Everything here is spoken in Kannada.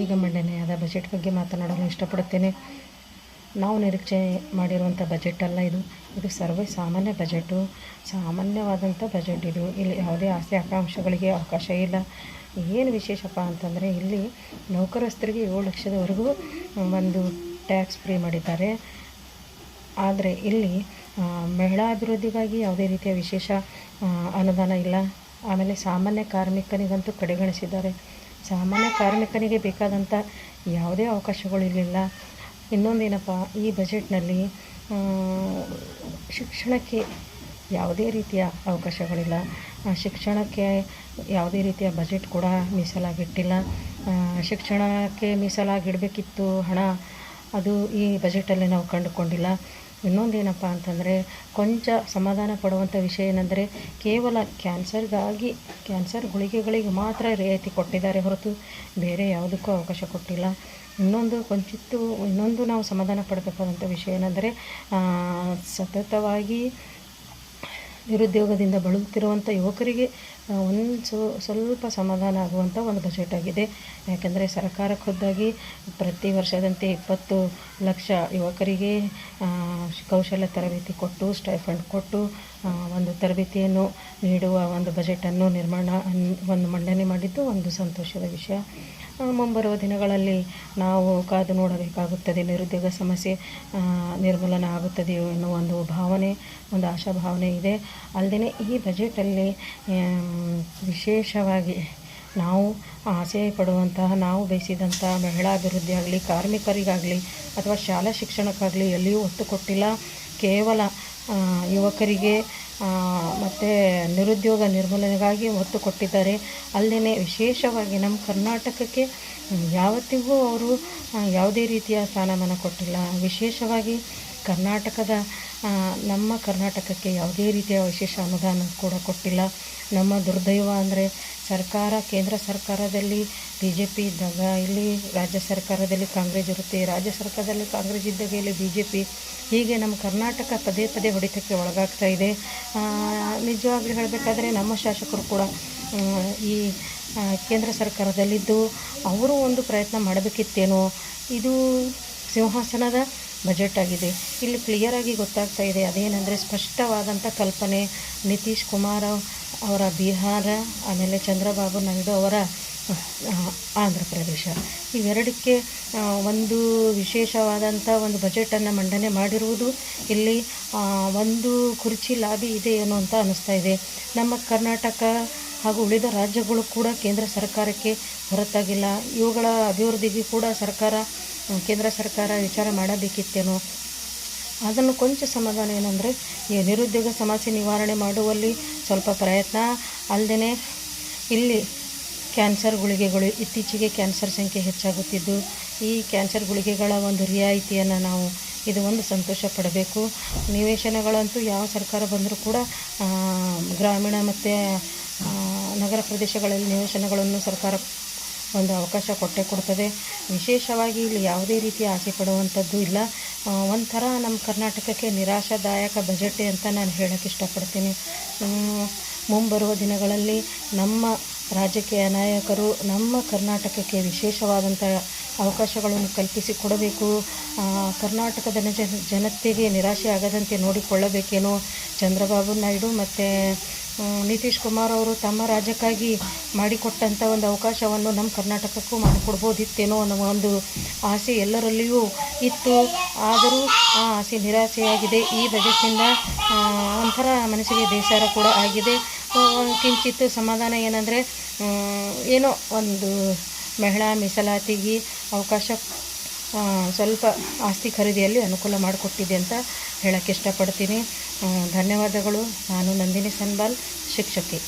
ಈಗ ಮಂಡನೆಯಾದ ಬಜೆಟ್ ಬಗ್ಗೆ ಮಾತನಾಡಲು ಇಷ್ಟಪಡುತ್ತೇನೆ. ನಾವು ನಿರೀಕ್ಷೆ ಮಾಡಿರುವಂಥ ಬಜೆಟ್ ಅಲ್ಲ ಇದು. ಇದು ಸರ್ವೇ ಸಾಮಾನ್ಯ ಬಜೆಟು ಸಾಮಾನ್ಯವಾದಂಥ ಬಜೆಟ್ ಇದು. ಇಲ್ಲಿ ಯಾವುದೇ ಆಸೆ ಆಕಾಂಕ್ಷೆಗಳಿಗೆ ಅವಕಾಶ ಇಲ್ಲ. ಏನು ವಿಶೇಷಪ್ಪ ಅಂತಂದರೆ ಇಲ್ಲಿ ನೌಕರಸ್ಥರಿಗೆ ಏಳು ಲಕ್ಷದವರೆಗೂ ಒಂದು ಟ್ಯಾಕ್ಸ್ ಫ್ರೀ ಮಾಡಿದ್ದಾರೆ. ಆದರೆ ಇಲ್ಲಿ ಮಹಿಳಾ ಅಭಿವೃದ್ಧಿಗಾಗಿ ಯಾವುದೇ ರೀತಿಯ ವಿಶೇಷ ಅನುದಾನ ಇಲ್ಲ. ಆಮೇಲೆ ಸಾಮಾನ್ಯ ಕಾರ್ಮಿಕನಿಗಂತೂ ಕಡೆಗಣಿಸಿದ್ದಾರೆ. ಸಾಮಾನ್ಯ ಕಾರ್ಮಿಕನಿಗೆ ಬೇಕಾದಂಥ ಯಾವುದೇ ಅವಕಾಶಗಳು ಇರಲಿಲ್ಲ. ಇನ್ನೊಂದೇನಪ್ಪ ಈ ಬಜೆಟ್ನಲ್ಲಿ ಶಿಕ್ಷಣಕ್ಕೆ ಯಾವುದೇ ರೀತಿಯ ಅವಕಾಶಗಳಿಲ್ಲ. ಶಿಕ್ಷಣಕ್ಕೆ ಯಾವುದೇ ರೀತಿಯ ಬಜೆಟ್ ಕೂಡ ಮೀಸಲಾಗಿಟ್ಟಿಲ್ಲ. ಶಿಕ್ಷಣಕ್ಕೆ ಮೀಸಲಾಗಿಡಬೇಕಿತ್ತು ಹಣ. ಅದು ಈ ಬಜೆಟಲ್ಲಿ ನಾವು ಕಂಡುಕೊಂಡಿಲ್ಲ. ಇನ್ನೊಂದೇನಪ್ಪ ಅಂತಂದರೆ, ಕೊಂಚ ಸಮಾಧಾನ ಪಡುವಂಥ ವಿಷಯ ಏನಂದರೆ, ಕೇವಲ ಕ್ಯಾನ್ಸರ್ಗಾಗಿ ಕ್ಯಾನ್ಸರ್ ಗುಳಿಗೆಗಳಿಗೆ ಮಾತ್ರ ರಿಯಾಯಿತಿ ಕೊಟ್ಟಿದ್ದಾರೆ ಹೊರತು ಬೇರೆ ಯಾವುದಕ್ಕೂ ಅವಕಾಶ ಕೊಟ್ಟಿಲ್ಲ. ಇನ್ನೊಂದು ಕೊಂಚಿತ್ತು, ಇನ್ನೊಂದು ನಾವು ಸಮಾಧಾನ ಪಡಬೇಕಾದಂಥ ವಿಷಯ ಏನಂದರೆ ಸತತವಾಗಿ ನಿರುದ್ಯೋಗದಿಂದ ಬಳಲುತ್ತಿರುವಂಥ ಯುವಕರಿಗೆ ಒಂದು ಸ್ವಲ್ಪ ಸಮಾಧಾನ ಆಗುವಂಥ ಒಂದು ಬಜೆಟ್ ಆಗಿದೆ. ಯಾಕೆಂದರೆ ಸರ್ಕಾರ ಖುದ್ದಾಗಿ ಪ್ರತಿ ವರ್ಷದಂತೆ ಇಪ್ಪತ್ತು ಲಕ್ಷ ಯುವಕರಿಗೆ ಕೌಶಲ್ಯ ತರಬೇತಿ ಕೊಟ್ಟು, ಸ್ಟೈಫಂಡ್ ಕೊಟ್ಟು ಒಂದು ತರಬೇತಿಯನ್ನು ನೀಡುವ ಒಂದು ಬಜೆಟನ್ನು ನಿರ್ಮಾಣ, ಒಂದು ಮಂಡನೆ ಮಾಡಿದ್ದು ಒಂದು ಸಂತೋಷದ ವಿಷಯ. ಮುಂಬರುವ ದಿನಗಳಲ್ಲಿ ನಾವು ಕಾದು ನೋಡಬೇಕಾಗುತ್ತದೆ, ನಿರುದ್ಯೋಗ ಸಮಸ್ಯೆ ನಿರ್ಮೂಲನೆ ಆಗುತ್ತದೆಯೋ ಎನ್ನುವ ಒಂದು ಭಾವನೆ, ಒಂದು ಆಶಾಭಾವನೆ ಇದೆ. ಅಲ್ಲದೆ ಈ ಬಜೆಟಲ್ಲಿ ವಿಶೇಷವಾಗಿ ನಾವು ಆಸೆ ಪಡುವಂತಹ, ನಾವು ಬಯಸಿದಂಥ ಮಹಿಳಾ ಅಭಿವೃದ್ಧಿ ಆಗಲಿ, ಕಾರ್ಮಿಕರಿಗಾಗಲಿ, ಅಥವಾ ಶಾಲಾ ಶಿಕ್ಷಣಕ್ಕಾಗಲಿ ಎಲ್ಲಿಯೂ ಒತ್ತು ಕೊಟ್ಟಿಲ್ಲ. ಕೇವಲ ಯುವಕರಿಗೆ ಮತ್ತು ನಿರುದ್ಯೋಗ ನಿರ್ಮೂಲನೆಗಾಗಿ ಒತ್ತು ಕೊಟ್ಟಿದ್ದಾರೆ. ಅಲ್ಲದೇ ವಿಶೇಷವಾಗಿ ನಮ್ಮ ಕರ್ನಾಟಕಕ್ಕೆ ಯಾವತ್ತಿಗೂ ಅವರು ಯಾವುದೇ ರೀತಿಯ ಸ್ಥಾನಮಾನ ಕೊಟ್ಟಿಲ್ಲ. ವಿಶೇಷವಾಗಿ ಕರ್ನಾಟಕದ ನಮ್ಮ ಕರ್ನಾಟಕಕ್ಕೆ ಯಾವುದೇ ರೀತಿಯ ವಿಶೇಷ ಅನುದಾನ ಕೂಡ ಕೊಟ್ಟಿಲ್ಲ. ನಮ್ಮ ದುರ್ದೈವ ಅಂದರೆ ಸರ್ಕಾರ, ಕೇಂದ್ರ ಸರ್ಕಾರದಲ್ಲಿ ಬಿ ಜೆ ಪಿ ಇದ್ದಾಗ ಇಲ್ಲಿ ರಾಜ್ಯ ಸರ್ಕಾರದಲ್ಲಿ ಕಾಂಗ್ರೆಸ್ ಇರುತ್ತೆ. ರಾಜ್ಯ ಸರ್ಕಾರದಲ್ಲಿ ಕಾಂಗ್ರೆಸ್ ಇದ್ದಾಗ ಇಲ್ಲಿ ಬಿ ಜೆ ಪಿ ಹೀಗೆ ನಮ್ಮ ಕರ್ನಾಟಕ ಪದೇ ಪದೇ ಹೊಡೆತಕ್ಕೆ ಒಳಗಾಗ್ತಾ ಇದೆ. ನಿಜವಾಗ್ಲೂ ಹೇಳಬೇಕಾದ್ರೆ ನಮ್ಮ ಶಾಸಕರು ಕೂಡ ಈ ಕೇಂದ್ರ ಸರ್ಕಾರದಲ್ಲಿದ್ದು ಅವರು ಒಂದು ಪ್ರಯತ್ನ ಮಾಡಬೇಕಿತ್ತೇನೋ. ಇದು ಸಿಂಹಾಸನದ ಬಜೆಟ್ ಆಗಿದೆ. ಇಲ್ಲಿ ಕ್ಲಿಯರಾಗಿ ಗೊತ್ತಾಗ್ತಾ ಇದೆ. ಅದೇನೆಂದರೆ ಸ್ಪಷ್ಟವಾದಂಥ ಕಲ್ಪನೆ ನಿತೀಶ್ ಕುಮಾರ್ ಅವರ ಬಿಹಾರ, ಆಮೇಲೆ ಚಂದ್ರಬಾಬು ನಾಯ್ಡು ಅವರ ಆಂಧ್ರ ಪ್ರದೇಶ. ಇವೆರಡಕ್ಕೆ ಒಂದು ವಿಶೇಷವಾದಂಥ ಒಂದು ಬಜೆಟನ್ನು ಮಂಡನೆ ಮಾಡಿರುವುದು ಇಲ್ಲಿ ಒಂದು ಕುರ್ಚಿ ಲಾಬಿ ಇದೆ ಏನೋ ಅಂತ ಅನ್ನಿಸ್ತಾ ಇದೆ. ನಮ್ಮ ಕರ್ನಾಟಕ ಹಾಗೂ ಉಳಿದ ರಾಜ್ಯಗಳು ಕೂಡ ಕೇಂದ್ರ ಸರ್ಕಾರಕ್ಕೆ ಹೊರತಾಗಿಲ್ಲ. ಇವುಗಳ ಅಭಿವೃದ್ಧಿಗೆ ಕೂಡ ಸರ್ಕಾರ ಕೇಂದ್ರ ಸರ್ಕಾರ ವಿಚಾರ ಮಾಡಬೇಕಿತ್ತೇನೋ. ಅದನ್ನು ಕೊಂಚ ಸಮಾಧಾನ ಏನಂದರೆ ನಿರುದ್ಯೋಗ ಸಮಸ್ಯೆ ನಿವಾರಣೆ ಮಾಡುವಲ್ಲಿ ಸ್ವಲ್ಪ ಪ್ರಯತ್ನ. ಅಲ್ಲದೆ ಇಲ್ಲಿ ಕ್ಯಾನ್ಸರ್ ಗುಳಿಗೆಗಳು, ಇತ್ತೀಚೆಗೆ ಕ್ಯಾನ್ಸರ್ ಸಂಖ್ಯೆ ಹೆಚ್ಚಾಗುತ್ತಿದ್ದು, ಈ ಕ್ಯಾನ್ಸರ್ ಗುಳಿಗೆಗಳ ಒಂದು ರಿಯಾಯಿತಿಯನ್ನು ನಾವು ಇದು ಒಂದು ಸಂತೋಷ ಪಡಬೇಕು. ನಿವೇಶನಗಳಂತೂ ಯಾವ ಸರ್ಕಾರ ಬಂದರೂ ಕೂಡ ಗ್ರಾಮೀಣ ಮತ್ತು ನಗರ ಪ್ರದೇಶಗಳಲ್ಲಿ ನಿವೇಶನಗಳನ್ನು ಸರ್ಕಾರ ಒಂದು ಅವಕಾಶ ಕೊಟ್ಟೇ ಕೊಡ್ತದೆ. ವಿಶೇಷವಾಗಿ ಇಲ್ಲಿ ಯಾವುದೇ ರೀತಿ ಆಸೆ ಪಡುವಂಥದ್ದು ಇಲ್ಲ. ಒಂಥರ ನಮ್ಮ ಕರ್ನಾಟಕಕ್ಕೆ ನಿರಾಶಾದಾಯಕ ಬಜೆಟ್ ಅಂತ ನಾನು ಹೇಳೋಕ್ಕೆ ಇಷ್ಟಪಡ್ತೀನಿ. ಮುಂಬರುವ ದಿನಗಳಲ್ಲಿ ನಮ್ಮ ರಾಜಕೀಯ ನಾಯಕರು ನಮ್ಮ ಕರ್ನಾಟಕಕ್ಕೆ ವಿಶೇಷವಾದಂಥ ಅವಕಾಶಗಳನ್ನು ಕಲ್ಪಿಸಿ ಕೊಡಬೇಕು. ಆ, ಕರ್ನಾಟಕದ ಜನ ಜನತೆಗೆ ನಿರಾಶೆ ಆಗದಂತೆ ನೋಡಿಕೊಳ್ಳಬೇಕೇನೋ ಚಂದ್ರಬಾಬು ನಾಯ್ಡು ಮತ್ತು ನಿತೀಶ್ ಕುಮಾರ್ ಅವರು ತಮ್ಮ ರಾಜ್ಯಕ್ಕಾಗಿ ಮಾಡಿಕೊಟ್ಟಂಥ ಒಂದು ಅವಕಾಶವನ್ನು ನಮ್ಮ ಕರ್ನಾಟಕಕ್ಕೂ ಮಾಡಿಕೊಡ್ಬೋದಿತ್ತೇನೋ ಅನ್ನೋ ಒಂದು ಆಸೆ ಎಲ್ಲರಲ್ಲಿಯೂ ಇತ್ತು. ಆದರೂ ಆ ಆಸೆ ನಿರಾಸೆಯಾಗಿದೆ. ಈ ಬಜೆಟ್ನಿಂದ ಒಂಥರ ಮನಸ್ಸಿಗೆ ಬೇಸರ ಕೂಡ ಆಗಿದೆ. ಕಿಂಚಿತ್ ಕಿಂಚಿತ್ತು ಸಮಾಧಾನ ಏನಂದರೆ ಏನೋ ಒಂದು ಮಹಿಳಾ ಮೀಸಲಾತಿಗೆ ಅವಕಾಶ ಸ್ವಲ್ಪ ಆಸ್ತಿ ಖರೀದಿಯಲ್ಲಿ ಅನುಕೂಲ ಮಾಡಿಕೊಟ್ಟಿದೆ ಅಂತ ಹೇಳಕ್ಕೆ ಇಷ್ಟಪಡ್ತೀನಿ. ಧನ್ಯವಾದಗಳು. ನಾನು ನಂದಿನಿ ಸನ್ಬಾಲ್ ಶಿಕ್ಷಕಿ.